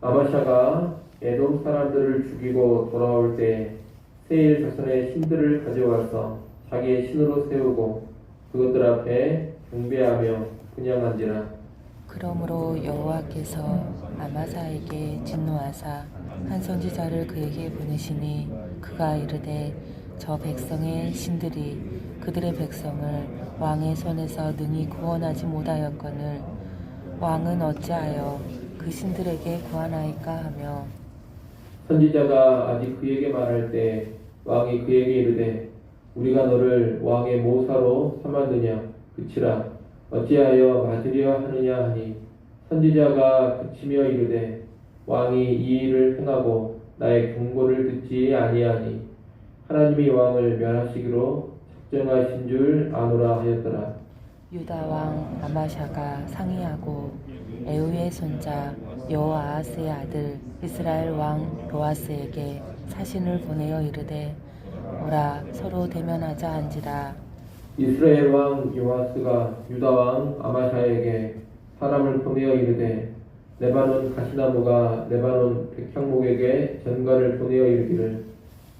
아마샤가 에돔 사람들을 죽이고 돌아올 때 세일 자손의 신들을 가져와서 자기의 신으로 세우고 그것들 앞에 경배하며 분양한지라. 그러므로 여호와께서 아마사에게 진노하사 한 선지자를 그에게 보내시니 그가 이르되 저 백성의 신들이 그들의 백성을 왕의 손에서 능히 구원하지 못하였거늘 왕은 어찌하여 그 신들에게 구하나이까 하며 선지자가 아직 그에게 말할 때 왕이 그에게 이르되 우리가 너를 왕의 모사로 삼았느냐? 그치라. 어찌하여 맞으려 하느냐 하니 선지자가 그치며 이르되 왕이 이 일을 행하고 나의 경고를 듣지 아니하니 하나님이 왕을 멸하시기로 작정하신 줄 아노라 하였더라. 유다 왕 아마샤가 상의하고 에우의 손자 여호아하스의 아들 이스라엘 왕 로아스에게 사신을 보내어 이르되 오라 서로 대면하자 한지라. 이스라엘 왕 요아스가 유다 왕 아마샤에게 사람을 보내어 이르되 레바논 가시나무가 레바논 백향목에게 전가를 보내어 이르기를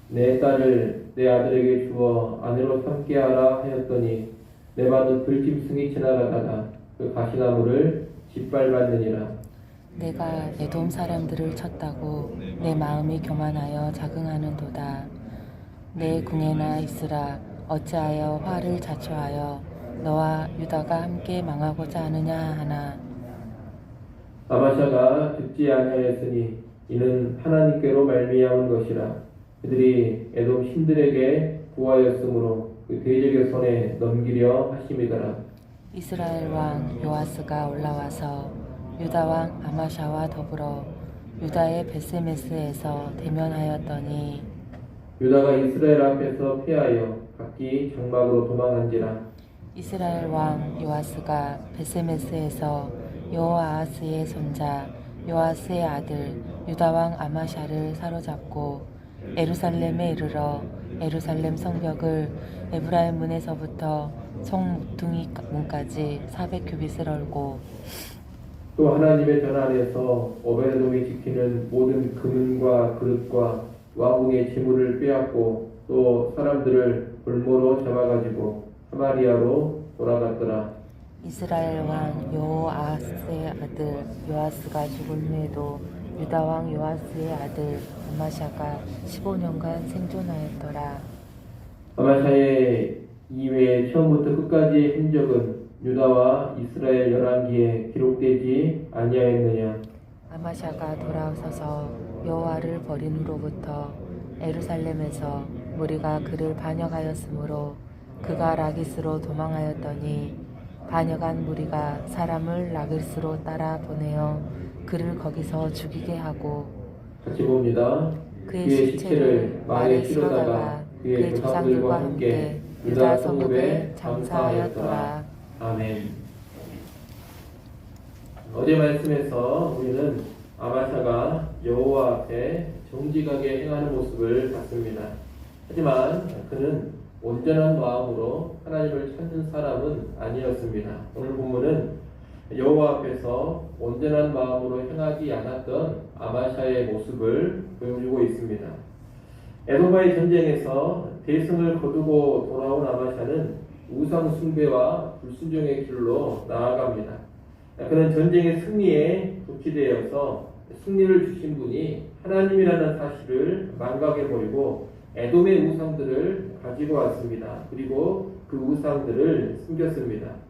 내 딸을 내 아들에게 주어 아내로 삼게 하라 하였더니 레바논 들짐승이 지나가다가 그 가시나무를 짓밟았느니라. 내가 에돔 사람들을 쳤다고 내 마음이 교만하여 자긍하는도다. 내 궁에나 있으라. 어찌하여 화를 자초하여 너와 유다가 함께 망하고자 하느냐 하나. 아마샤가 듣지 아니하였으니 이는 하나님께로 말미암은 것이라. 그들이 에돔 신들에게 구하였으므로 그 대적의 손에 넘기려 하심이더라 이스라엘 왕 요아스가 올라와서 유다 왕 아마샤와 더불어 유다의 베세메스에서 대면하였더니 유다가 이스라엘 앞에서 피하여 각기 장막으로 도망한지라. 이스라엘 왕 요아스가 베세메스에서 여호아하스의 손자 요아스의 아들 유다 왕 아마샤를 사로잡고 에루살렘에 이르러 에루살렘 성벽을 에브라임 문에서부터 성무퉁이 문까지 400규빗을 얼고 또 하나님의 전 안에서 오베드돔이 지키는 모든 금은과 그릇과 왕궁의 재물을 빼앗고 또 사람들을 볼모로 잡아가지고 사마리아로 돌아갔더라. 이스라엘 왕 요아스의 아들 요아스가 죽은 후에도 유다 왕 요아스의 아들 아마샤가 15년간 생존하였더라. 아마샤의 이외에 처음부터 끝까지 행적은 유다와 이스라엘 열왕기에 기록되지 아니하였느냐 아마샤가 돌아서서 여호와를 버린 후로부터 에루살렘에서 무리가 그를 반역하였으므로 그가 라기스로 도망하였더니 반역한 무리가 사람을 라기스로 따라 보내어 그를 거기서 죽이게 하고 같이 봅니다. 그의 시체를 말에 실어다가 그의 조상들과 함께 유다 성읍에 장사하였더라. 아멘. 어제 말씀에서 우리는 아마샤가 여호와 앞에 정직하게 행하는 모습을 봤습니다. 하지만 그는 온전한 마음으로 하나님을 찾는 사람은 아니었습니다. 오늘 본문은 여호와 앞에서 온전한 마음으로 행하지 않았던 아마샤의 모습을 보여주고 있습니다. 에도바의 전쟁에서 대승을 거두고 돌아온 아마샤는 우상 숭배와 불순종의 길로 나아갑니다. 그는 전쟁의 승리에 도취되어서 승리를 주신 분이 하나님이라는 사실을 망각해버리고 에돔의 우상들을 가지고 왔습니다. 그리고 그 우상들을 숨겼습니다.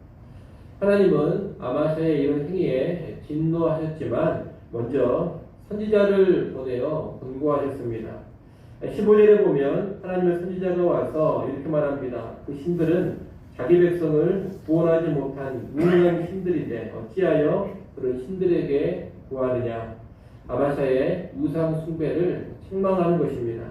하나님은 아마샤의 이런 행위에 진노하셨지만 먼저 선지자를 보내어 권고하셨습니다. 15절에 보면 하나님의 선지자가 와서 이렇게 말합니다. 그 신들은 자기 백성을 구원하지 못한 무능한 신들인데 어찌하여 그런 신들에게 구하느냐. 아마샤의 우상 숭배를 책망하는 것입니다.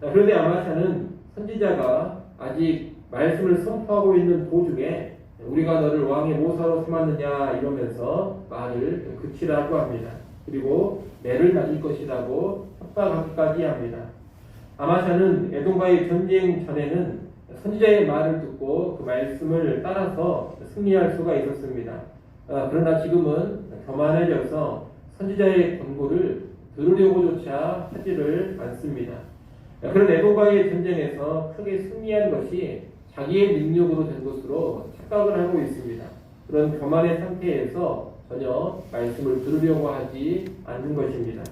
그런데 아마샤는 선지자가 아직 말씀을 선포하고 있는 도중에 우리가 너를 왕의 모사로 삼았느냐 이러면서 말을 그치라고 합니다. 그리고 매를 맞을 것이라고 협박하기까지 합니다. 아마샤는 에돔과의 전쟁 전에는 선지자의 말을 듣고 그 말씀을 따라서 승리할 수가 있었습니다. 어, 그러나 지금은 교만해져서 선지자의 권고를 들으려고조차 하지를 않습니다. 그런 에도과의 전쟁에서 크게 승리한 것이 자기의 능력으로 된 것으로 착각을 하고 있습니다. 그런 교만의 상태에서 전혀 말씀을 들으려고 하지 않는 것입니다.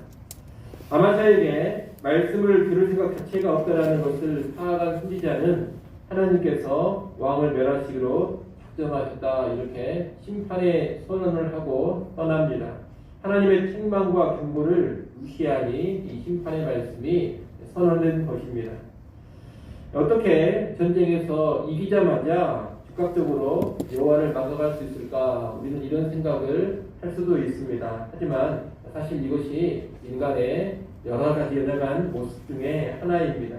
아마사에게 말씀을 들을 생각 자체가 없다라는 것을 파악한 선지자는 하나님께서 왕을 멸하시기로 작정하셨다 이렇게 심판의 선언을 하고 떠납니다. 하나님의 책망과 경고를 무시하니 이 심판의 말씀이 선언된 것입니다. 어떻게 전쟁에서 이기자마자 즉각적으로 여호와를 망각할 수 있을까? 우리는 이런 생각을 할 수도 있습니다. 하지만 사실 이것이 인간의 여러 가지 연약한 모습 중에 하나입니다.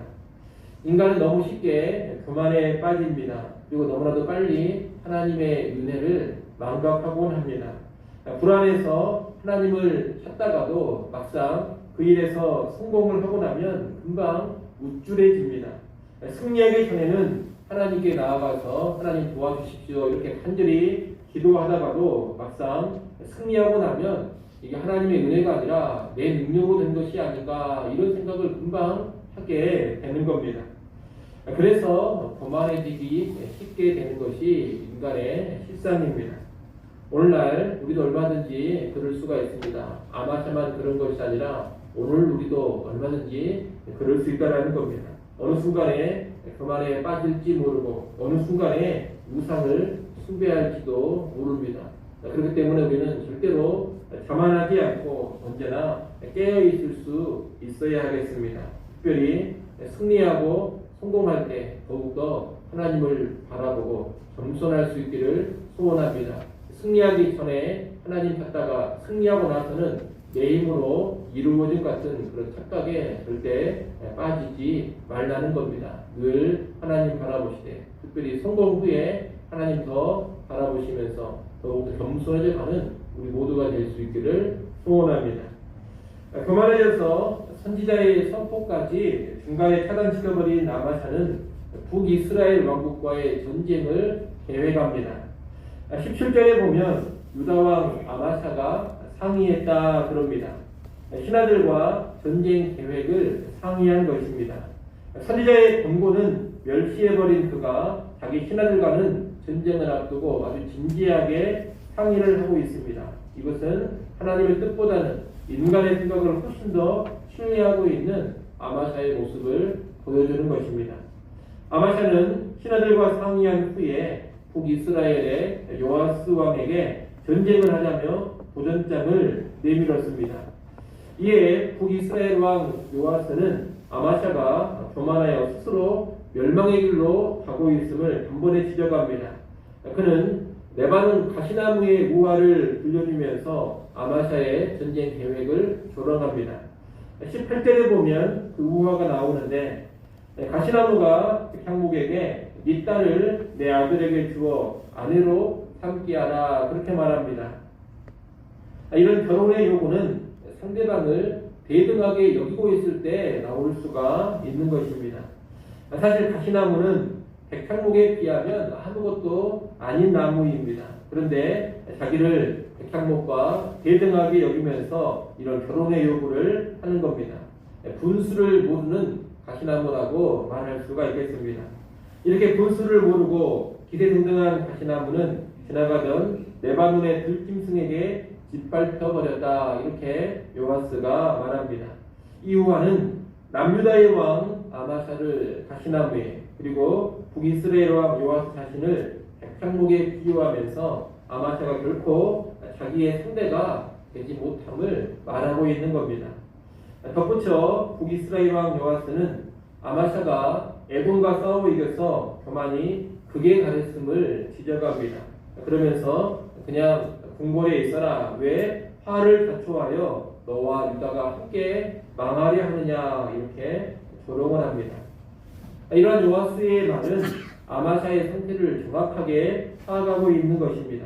인간은 너무 쉽게 교만에 빠집니다. 그리고 너무나도 빨리 하나님의 은혜를 망각하곤 합니다. 불안해서 하나님을 찾다가도 막상 그 일에서 성공을 하고 나면 금방 우쭐해집니다. 승리하기 전에는 하나님께 나아가서 하나님 도와주십시오 이렇게 간절히 기도하다가도 막상 승리하고 나면 이게 하나님의 은혜가 아니라 내 능력으로 된 것이 아닌가 이런 생각을 금방 하게 되는 겁니다. 그래서 교만해지기 쉽게 되는 것이 인간의 실상입니다. 오늘날 우리도 얼마든지 그럴 수가 있습니다. 아마샤만 그런 것이 아니라 오늘 우리도 얼마든지 그럴 수 있다는 겁니다. 어느 순간에 교만에 빠질지 모르고 어느 순간에 우상을 숭배할지도 모릅니다. 그렇기 때문에 우리는 절대로 자만하지 않고 언제나 깨어 있을 수 있어야 하겠습니다. 특별히 승리하고 성공할 때 더욱더 하나님을 바라보고 겸손할 수 있기를 소원합니다. 승리하기 전에 하나님 찾다가 승리하고 나서는 내 힘으로 이루어진 같은 그런 착각에 절대 빠지지 말라는 겁니다. 늘 하나님 바라보시되 특별히 성공 후에 하나님 더 바라보시면서 더욱 겸손해져 가는 우리 모두가 될 수 있기를 소원합니다. 교만해져서 선지자의 선포까지 중간에 차단시켜버린 아마샤는 북이스라엘 왕국과의 전쟁을 계획합니다. 17절에 보면 유다왕 아마샤가 상의했다 그럽니다. 신하들과 전쟁 계획을 상의한 것입니다. 선지자의 권고는 멸시해버린 그가 자기 신하들과는 전쟁을 앞두고 아주 진지하게 상의를 하고 있습니다. 이것은 하나님의 뜻보다는 인간의 생각을 훨씬 더 신뢰하고 있는 아마샤의 모습을 보여주는 것입니다. 아마샤는 신하들과 상의한 후에 북이스라엘의 요아스 왕에게 전쟁을 하자며 도전장을 내밀었습니다. 이에 북이스라엘 왕 요아스는 아마샤가 교만하여 스스로 멸망의 길로 가고 있음을 단번에 지적합니다. 그는 레바논 가시나무의 우화를 들려주면서 아마샤의 전쟁 계획을 조롱합니다. 18절에 보면 그 우화가 나오는데 가시나무가 향목에게 네 딸을 내 아들에게 주어 아내로 삼게 하라 그렇게 말합니다. 이런 결혼의 요구는 상대방을 대등하게 여기고 있을 때 나올 수가 있는 것입니다. 사실 가시나무는 백향목에 비하면 아무것도 아닌 나무입니다. 그런데 자기를 백향목과 대등하게 여기면서 이런 결혼의 요구를 하는 겁니다. 분수를 모르는 가시나무라고 말할 수가 있겠습니다. 이렇게 분수를 모르고 기대등등한 가시나무는 지나가던 레바논의 들짐승에게 짓밟혀 버렸다 이렇게 요하스가 말합니다. 이후와는 남유다의 왕 아마샤를 가시나무에 그리고 북이스라엘 왕 요하스 자신을 백향목에 비유하면서 아마샤가 결코 자기의 상대가 되지 못함을 말하고 있는 겁니다. 덧붙여 북이스라엘 왕 요하스는 아마샤가 에돔과 싸워 이겨서 교만이 극에 가했음을 지적합니다. 그러면서 그냥 궁궐에 있어라 왜 화를 자초하여 너와 유다가 함께 망하려 하느냐 이렇게 조롱을 합니다. 이러한 요하스의 말은 아마샤의 상태를 정확하게 파악하고 있는 것입니다.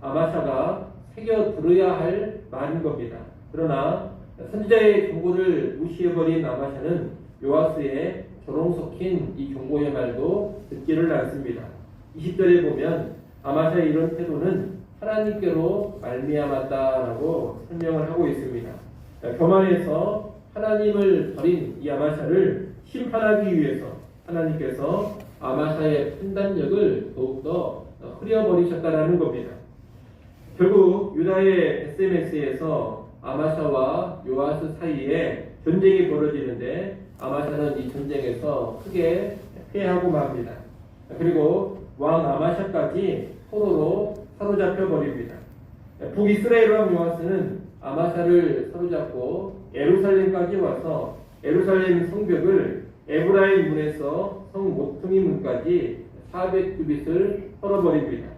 아마샤가 새겨 들어야 할 말인 겁니다. 그러나 선지자의 경고를 무시해버린 아마샤는 요하스의 조롱 섞인 이 경고의 말도 듣지를 않습니다. 20절에 보면 아마샤의 이런 태도는 하나님께로 말미암았다라고 설명을 하고 있습니다. 자, 교만에서 하나님을 버린 이 아마샤를 심판하기 위해서 하나님께서 아마샤의 판단력을 더욱더 흐려버리셨다라는 겁니다. 결국 유다의 SMS에서 아마샤와 요아스 사이에 전쟁이 벌어지는데 아마샤는 이 전쟁에서 크게 패하고 맙니다. 그리고 왕 아마샤까지 포로로 사로잡혀 버립니다. 북이스라엘 왕 요아스는 아마샤를 사로잡고 에루살렘까지 와서 에루살렘 성벽을 에브라임 문에서 성 모퉁이 문까지 400규빗을 헐어버립니다.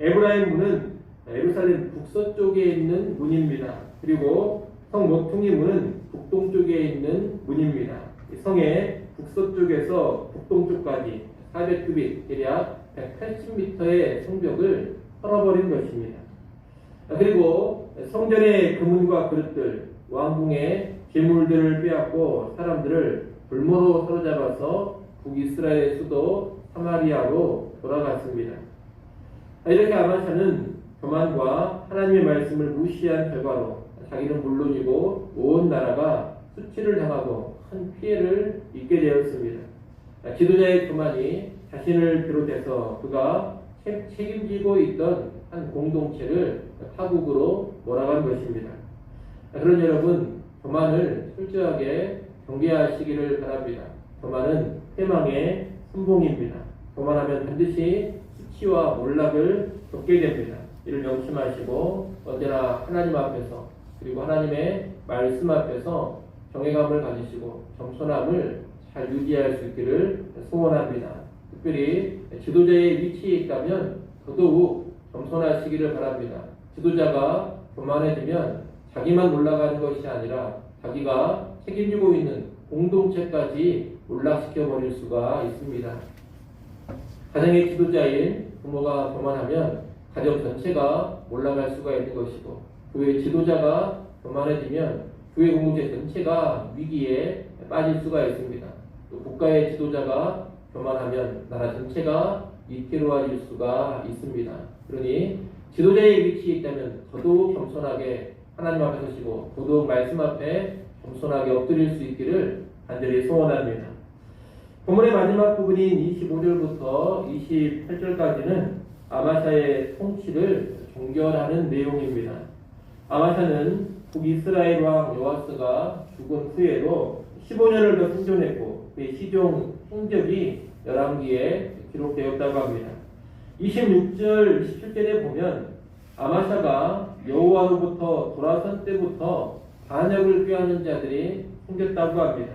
에브라임 문은 에루살렘 북서쪽에 있는 문입니다. 그리고 성 모퉁이 문은 북동쪽에 있는 문입니다. 이 성의 북서쪽에서 북동쪽까지 400규빗, 대략 180m의 성벽을 헐어버린 것입니다. 그리고 성전의 금은과 그릇들, 왕궁의 재물들을 빼앗고 사람들을 불모로 사로잡아서 북이스라엘 수도 사마리아로 돌아갔습니다. 이렇게 아마샤는 교만과 하나님의 말씀을 무시한 결과로 자기는 물론이고 온 나라가 수치를 당하고 큰 피해를 입게 되었습니다. 지도자의 교만이 자신을 비롯해서 그가 책- 책임지고 있던 한 공동체를 파국으로 몰아간 것입니다. 그런 여러분, 교만을 철저하게 경계하시기를 바랍니다. 교만은 패망의 선봉입니다. 교만하면 반드시 수치와 몰락을 겪게 됩니다. 이를 명심하시고 언제나 하나님 앞에서 그리고 하나님의 말씀 앞에서 정의감을 가지시고 겸손함을 잘 유지할 수 있기를 소원합니다. 특별히 지도자의 위치에 있다면 더더욱 겸손하시기를 바랍니다. 지도자가 교만해지면 자기만 올라가는 것이 아니라 자기가 책임지고 있는 공동체까지 올락시켜 버릴 수가 있습니다. 가정의 지도자인 부모가 교만하면 가정 전체가 올라갈 수가 있는 것이고 교회 지도자가 교만해지면 교회 공동체 전체가 위기에 빠질 수가 있습니다. 또 국가의 지도자가 교만하면 나라 전체가 위태로워질 수가 있습니다. 그러니 지도자의 위치에 있다면 더더욱 겸손하게 하나님 앞에 서시고 더더욱 말씀 앞에 겸손하게 엎드릴 수 있기를 간절히 소원합니다. 본문의 마지막 부분인 25절부터 28절까지는 아마샤의 통치를 종결하는 내용입니다. 아마샤는 북이스라엘 왕 요아스가 죽은 후에도 15년을 더 생존했고 그의 시종 행적이 열왕기에 기록되었다고 합니다. 26절, 27절에 보면 아마샤가 여호와로부터 돌아선 때부터 반역을 꾀하는 자들이 생겼다고 합니다.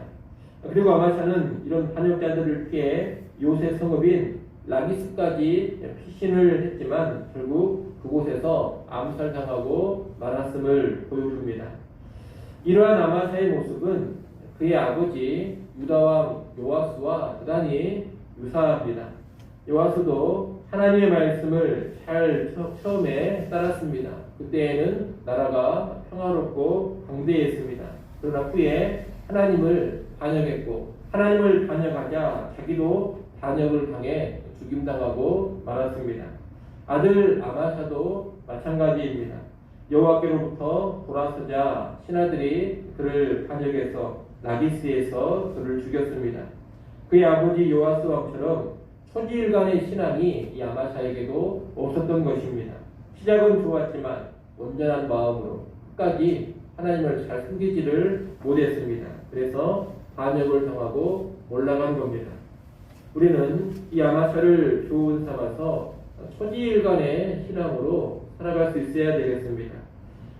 그리고 아마샤는 이런 반역자들을 피해 요새 성읍인 라기스까지 피신을 했지만 결국 그곳에서 암살당하고 말았음을 보여줍니다. 이러한 아마샤의 모습은 그의 아버지 유다왕 요아스와 대단히 유사합니다. 요아스도 하나님의 말씀을 잘 처- 처음에 따랐습니다. 그때에는 나라가 평화롭고 강대했습니다. 그러나 후에 하나님을 반역했고 하나님을 반역하자 자기도 반역을 당해 죽임당하고 말았습니다. 아들 아마샤도 마찬가지입니다. 여호와께로부터 돌아서자 신하들이 그를 반역해서 라기스에서 그를 죽였습니다. 그의 아버지 요아스 왕처럼 초지일간의 신앙이 이 아마샤에게도 없었던 것입니다. 시작은 좋았지만 온전한 마음으로 끝까지 하나님을 잘 숨기지를 못했습니다. 그래서 반역을 당하고 올라간 겁니다. 우리는 이 아마샤를 교훈 삼아서 초지일간의 신앙으로 살아갈 수 있어야 되겠습니다.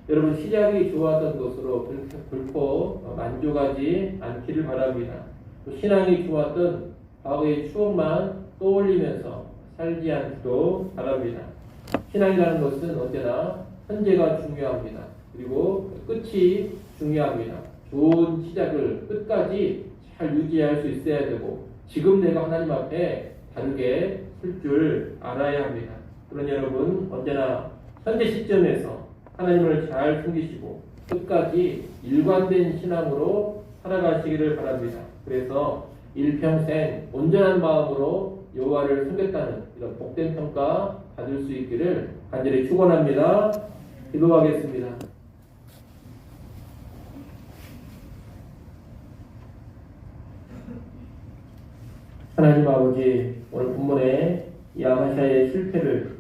여러분 시작이 좋았던 것으로 불- 불포 만족하지 않기를 바랍니다. 또 신앙이 좋았던 과거의 추억만 떠올리면서 살지 않기도 바랍니다. 신앙이라는 것은 언제나 현재가 중요합니다. 그리고 끝이 중요합니다. 좋은 시작을 끝까지 잘 유지할 수 있어야 되고 지금 내가 하나님 앞에 다르게 설줄 알아야 합니다. 그러니 여러분 언제나 현재 시점에서 하나님을 잘 숨기시고 끝까지 일관된 신앙으로 살아가시기를 바랍니다. 그래서 일평생 온전한 마음으로 여호와를 섬겼다는 이런 복된 평가 받을 수 있기를 간절히 축원합니다. 기도하겠습니다. 하나님 아버지 오늘 본문에 이 아마샤의 실패를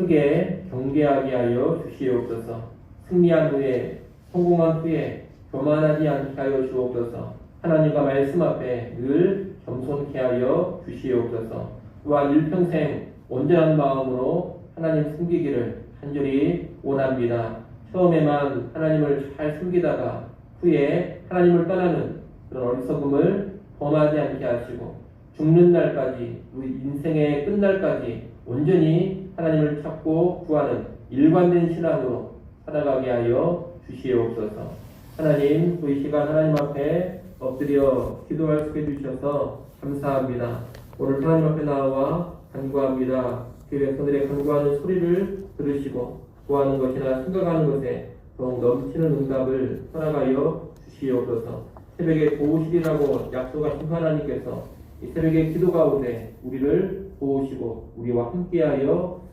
크게 경계하게 하여 주시옵소서. 승리한 후에 성공한 후에 교만하지 않게 하여 주옵소서. 하나님과 말씀 앞에 늘 겸손케 하여 주시옵소서. 또한 일평생 온전한 마음으로 하나님 숨기기를 간절히 원합니다. 처음에만 하나님을 잘 숨기다가 후에 하나님을 떠나는 그런 어리석음을 범하지 않게 하시고 죽는 날까지 우리 인생의 끝날까지 온전히 하나님을 찾고 구하는 일관된 신앙으로 살아가게 하여 주시옵소서. 하나님, 우리 시간 하나님 앞에 엎드려 기도할 수 있게 해주셔서 감사합니다. 오늘 하나님 앞에 나와 간구합니다. 그 백성들의 간구하는 소리를 들으시고 구하는 것이나 생각하는 것에 더욱 넘치는 응답을 허락하여 주시옵소서. 새벽에 도우시리라고 약속하신 하나님께서 이 새벽의 기도 가운데 우리를 도우시고 우리와 함께하여